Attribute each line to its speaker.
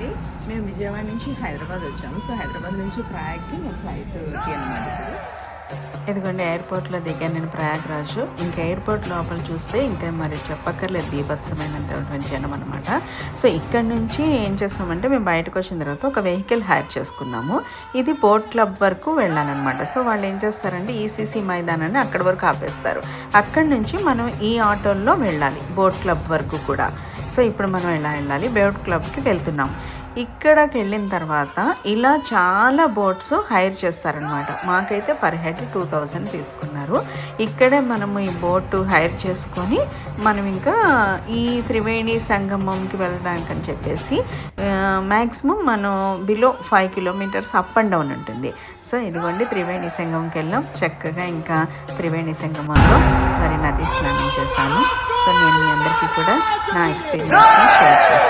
Speaker 1: అండి మేము విజయవాడ నుంచి హైదరాబాద్ వచ్చాము. సో హైదరాబాద్ నుంచి ప్రయాగ్కి మేము ఫ్లైట్ అనమాట ఇప్పుడు.
Speaker 2: ఎయిర్పోర్ట్లో దిగాను నేను ప్రయాగ్రాజ్. ఇంకా ఎయిర్పోర్ట్ లోపల చూస్తే ఇంకా మరి చెప్పక్కర్లేదు బీభత్సమైనంతటువంటి జనం అనమాట సో ఇక్కడ నుంచి ఏం చేస్తామంటే మేము బయటకు వచ్చిన తర్వాత ఒక వెహికల్ హైర్ చేసుకున్నాము. ఇది బోట్ క్లబ్ వరకు వెళ్ళాలన్నమాట సో వాళ్ళు ఏం చేస్తారంటే ఈసీసీ మైదానాన్ని అక్కడి వరకు ఆపేస్తారు. అక్కడి నుంచి మనం ఈ ఆటోల్లో వెళ్ళాలి బోట్ క్లబ్ వరకు కూడా. సో ఇప్పుడు మనం ఎలా వెళ్ళాలి. బోట్ క్లబ్కి వెళ్తున్నాం. ఇక్కడకి వెళ్ళిన తర్వాత ఇలా చాలా బోట్స్ హైర్ చేస్తారనమాట మాకైతే పర్ హెడ్ టూ థౌజండ్ తీసుకున్నారు. ఇక్కడే మనము ఈ బోట్ హైర్ చేసుకొని మనం ఇంకా ఈ త్రివేణి సంగమంకి వెళ్ళడానికి అని చెప్పేసి మ్యాక్సిమం మనం below five kilometres up and down ఉంటుంది. సో ఇదిగోండి త్రివేణి సంగంకి వెళ్ళాం. చక్కగా ఇంకా త్రివేణి సంగమంలో మరి నది స్నానం చేశాను. సో నేను మీ అందరికీ కూడా నా ఎక్స్పీరియన్స్ షేర్ చేస్తాను.